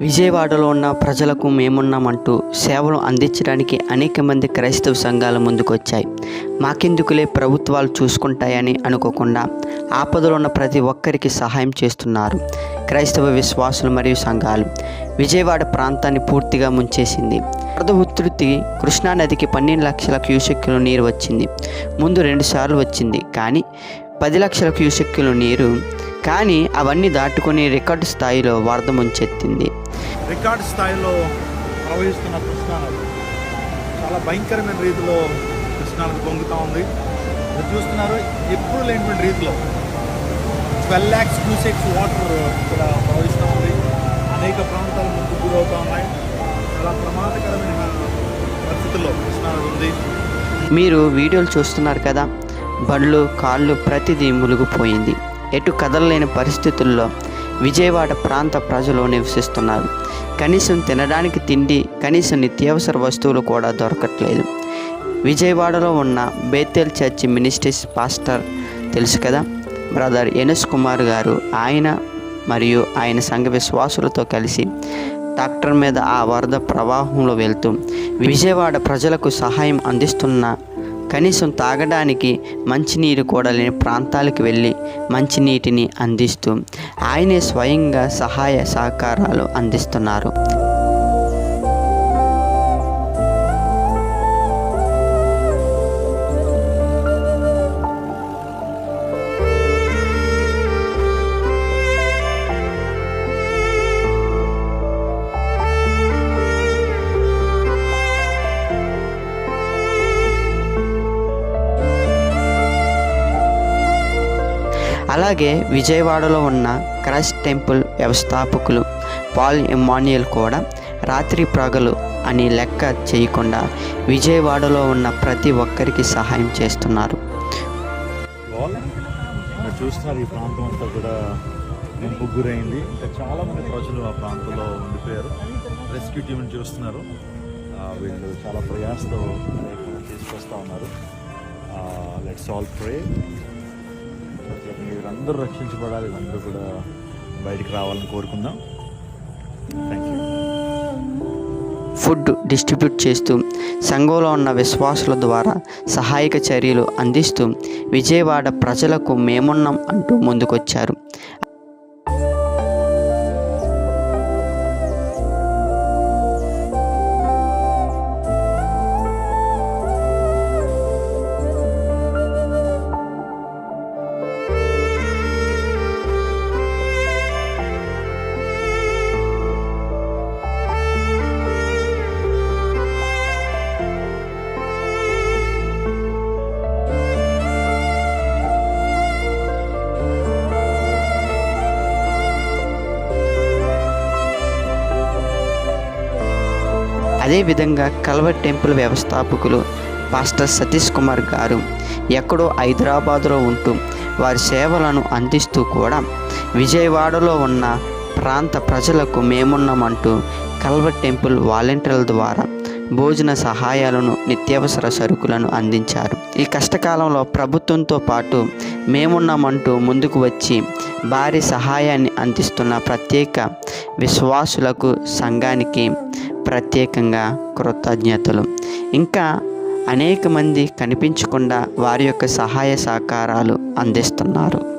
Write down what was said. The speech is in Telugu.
విజయవాడలో ఉన్న ప్రజలకు మేమున్నామంటూ సేవలు అందించడానికి అనేక మంది క్రైస్తవ సంఘాలు ముందుకొచ్చాయి. మాకెందుకులే ప్రభుత్వాలు చూసుకుంటాయని అనుకోకుండా ఆపదలో ఉన్న ప్రతి ఒక్కరికి సహాయం చేస్తున్నారు క్రైస్తవ విశ్వాసులు మరియు సంఘాలు. విజయవాడ ప్రాంతాన్ని పూర్తిగా ముంచేసింది. వరద ఉధృతి కృష్ణానదికి పన్నెండు లక్షల క్యూసెక్కులు నీరు వచ్చింది. ముందు రెండుసార్లు వచ్చింది. కానీ పది లక్షల క్యూసెక్కుల నీరు. కానీ అవన్నీ దాటుకొని రికార్డు స్థాయిలో వరద ముంచెత్తింది రికార్డ్ స్థాయిలో ప్రవహిస్తున్న కృష్ణానది చాలా భయంకరమైన రీతిలో కృష్ణానది పొంగుతూ ఉంది. మీరు చూస్తున్నారు ఎప్పుడు లేనటువంటి రీతిలో ట్వెల్వ్ ల్యాక్స్ క్యూసెక్స్ వాటర్ ఇక్కడ ప్రవహిస్తూ ఉంది. అనేక ప్రాంతాలు ముందు గురవుతూ ఉన్నాయి. చాలా ప్రమాదకరమైన పరిస్థితుల్లో కృష్ణానది ఉంది. మీరు వీడియోలు చూస్తున్నారు కదా బండ్లు కాళ్ళు ప్రతిదీ మునిగిపోయింది. ఎటు కదలలేని పరిస్థితుల్లో విజయవాడ ప్రాంత ప్రజలు నివసిస్తున్నారు. కనీసం తినడానికి తిండి కనీసం నిత్యావసర వస్తువులు కూడా దొరకట్లేదు. విజయవాడలో ఉన్న బేతెల్ చర్చి మినిస్ట్రీస్ పాస్టర్ తెలుసు కదా? బ్రదర్ ఎనస్ కుమార్ గారు ఆయన మరియు ఆయన సంఘ విశ్వాసులతో కలిసి ట్రాక్టర్ మీద ఆ వరద ప్రవాహంలో వెళ్తూ విజయవాడ ప్రజలకు సహాయం అందిస్తున్న కనీసం తాగడానికి మంచినీరు కూడా లేని ప్రాంతాలకు వెళ్ళి మంచినీటిని అందిస్తూ ఆయనే స్వయంగా సహాయ సహకారాలు అందిస్తున్నారు. అలాగే విజయవాడలో ఉన్న క్రైస్ట్ టెంపుల్ వ్యవస్థాపకులు పాల్ ఎమాన్యుయల్ కూడా రాత్రి ప్రగలు అని లెక్క చేయకుండా విజయవాడలో ఉన్న ప్రతి ఒక్కరికి సహాయం చేస్తున్నారు. మీరు చూస్తున్నారు ఈ ప్రాంతం అంతా కూడా ముంపు గురైంది ఇంకా చాలా మంది ప్రజలు ఆ ప్రాంతంలో ఉండిపోయారు. రెస్క్యూ టీంని చూస్తున్నారు వీళ్ళు చాలా ప్రయాసతో తీసుకొస్తూ ఉన్నారు. లెట్స్ ఆల్ ప్రే వీరందరూ రక్షించబడాలి వీళ్ళందరూ కూడా బయటికి రావాలని కోరుకుందాం. థ్యాంక్ యూ ఫుడ్ డిస్ట్రిబ్యూట్ చేస్తూ సంఘంలో ఉన్న విశ్వాసుల ద్వారా సహాయక చర్యలు అందిస్తూ విజయవాడ ప్రజలకు మేమున్నాం అంటూ ముందుకొచ్చారు. అదేవిధంగా కల్వర్ టెంపుల్ వ్యవస్థాపకులు పాస్టర్ సతీష్ కుమార్ గారు ఎక్కడో హైదరాబాదులో ఉంటూ వారి సేవలను అందిస్తూ కూడా విజయవాడలో ఉన్న ప్రాంత ప్రజలకు మేమున్నామంటూ కల్వర్ టెంపుల్ వాలంటీర్ల ద్వారా భోజన సహాయాలను నిత్యావసర సరుకులను అందించారు. ఈ కష్టకాలంలో ప్రభుత్వంతో పాటు మేమున్నామంటూ ముందుకు వచ్చి భారీ సహాయాన్ని అందిస్తున్న ప్రత్యేక విశ్వాసులకు సంఘానికి ప్రత్యేకంగా కృతజ్ఞతలు. ఇంకా అనేక మంది కనిపించకుండా వారి యొక్క సహాయ సహకారాలు అందిస్తున్నారు.